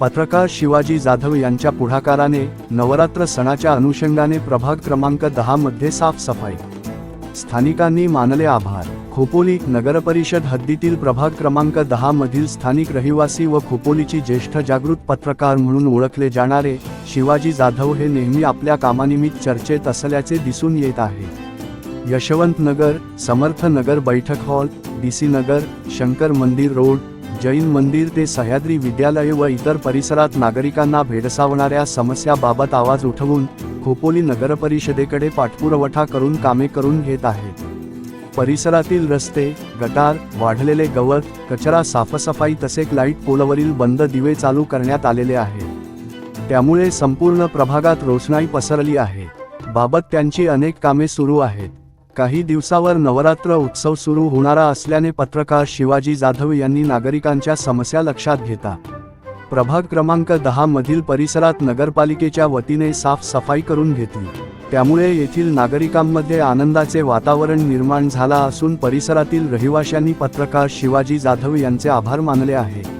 पत्रकार शिवाजी जाधव यांच्या पुढाकाराने नवरात्र सणाच्या अनुषंगाने प्रभाग क्रमांक दहा मध्ये साफसफाई. स्थानिकांनी मानले आभार. खोपोली नगरपरिषद हद्दीतील प्रभाग क्रमांक दहा मधील स्थानिक रहिवासी व खोपोलीची ज्येष्ठ जागृत पत्रकार म्हणून ओळखले जाणारे शिवाजी जाधव हे नेहमी आपल्या कामानिमित्त चर्चेत असल्याचे दिसून येत आहे. यशवंत नगर समर्थ नगर बैठक hall D C Nagar Shankar Mandir road Jain मंदिर ते सह्याद्री विद्यालय व इतर परिसरात नागरिकांना भेडसावणाऱ्या समस्याबाबत आवाज उठवून खोपोली नगरपरिषदेकडे पाठपुरवठा करून कामे करून घेत आहेत परिसरातील रस्ते गटार वाढलेले गवत कचरा साफसफाई तसेच लाइट पोलवरील बंद दिवे चालू करण्यात आलेले आहे. त्यामुळे संपूर्ण प्रभागात रोषणाई पसरली आहे. बाबत त्यांची अनेक कामे सुरू आहेत. काही दिवसावर नवरात्र उत्सव सुरू होणारा असल्याने पत्रकार शिवाजी जाधव यांनी नागरिकांच्या समस्या लक्षात घेता. प्रभाग क्रमांक दहा मधील परिसरात नगरपालिकेच्या वतीने साफसफाई करून घेतली. त्यामुळे येथील नागरिकांमध्ये आनंदाचे वातावरण निर्माण झाला असून परिसरातील रहिवाशांनी पत्रकार शिवाजी जाधव यांचे आभार मानले आहे.